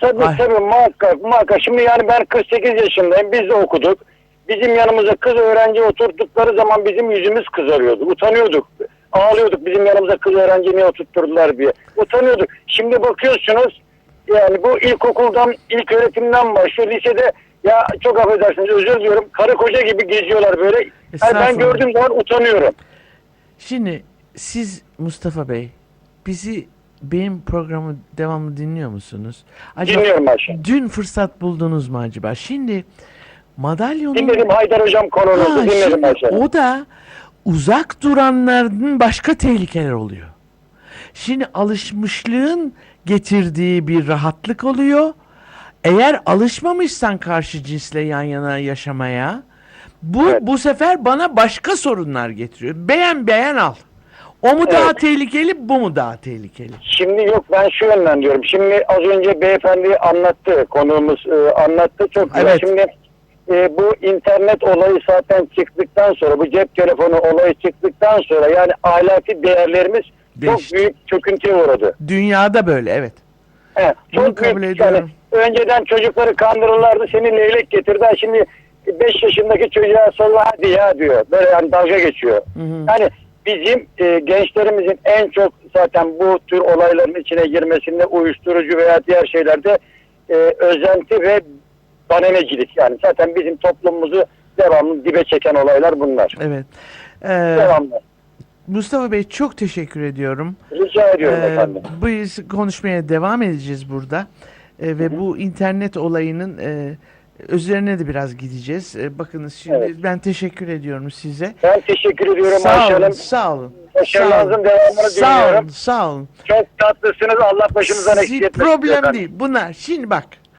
Tabii Ay. tabii muhakkak muhakkak. Şimdi yani ben 48 yaşındayım. Biz de okuduk. Bizim yanımıza kız öğrenci oturdukları zaman bizim yüzümüz kızarıyordu. Utanıyorduk. Ağlıyorduk bizim yanımıza kız öğrenci niye oturtturdular diye. Utanıyorduk. Şimdi bakıyorsunuz yani bu ilkokuldan, ilk öğretimden başlıyor. Lisede ya çok affedersiniz özür diliyorum. Karı koca gibi geziyorlar böyle. Yani ben gördüğüm zaman utanıyorum. Şimdi siz Mustafa Bey bizi benim programı devamlı dinliyor musunuz? Dinliyorum Ayşe. Dün fırsat buldunuz mu acaba? Şimdi madalyonun Dinledim Haydar Hocam konunuzu Ha, dinledim şimdi Ayşe. o da uzak duranların başka tehlikeler oluyor. Şimdi alışmışlığın getirdiği bir rahatlık oluyor. Eğer alışmamışsan karşı cinsle yan yana yaşamaya bu Evet. bu sefer bana başka sorunlar getiriyor. Beğen beğen al. O mu daha Evet. tehlikeli, bu mu daha tehlikeli? Şimdi yok ben şu yönden diyorum. Şimdi az önce beyefendi anlattı konuğumuz e, anlattı çok güzel. Evet. Şimdi e, bu internet olayı zaten çıktıktan sonra bu cep telefonu olayı çıktıktan sonra yani ahlaki değerlerimiz Değişti. çok büyük çöküntüye uğradı. Dünyada böyle evet. He, Bunu çok kabul büyük, ediyorum. Yani, önceden çocukları kandırırlardı seni leylek getirdi. Ha, Şimdi 5 yaşındaki çocuğa sonra hadi ya diyor. Böyle yani dalga geçiyor. Hı hı. Yani bizim e, gençlerimizin en çok zaten bu tür olayların içine girmesinde uyuşturucu veya diğer şeylerde e, özenti ve banenecilik. Yani zaten bizim toplumumuzu devamlı dibe çeken olaylar bunlar. Evet. Ee, Devamlı. Mustafa Bey çok teşekkür ediyorum. Rica ediyorum Ee, efendim. Biz konuşmaya devam edeceğiz burada Ee, ve bu internet olayının e, üzerine de biraz gideceğiz. Ee, bakınız şimdi Evet. ben teşekkür ediyorum size. Ben teşekkür ediyorum Sağ Ayşe olun, Hanım. sağ olun. Başarılarınızın devamını Sağ olun, sağ olun. Çok tatlısınız. Allah başımızdan eksik etmesin. problem değil. Bunlar şimdi bak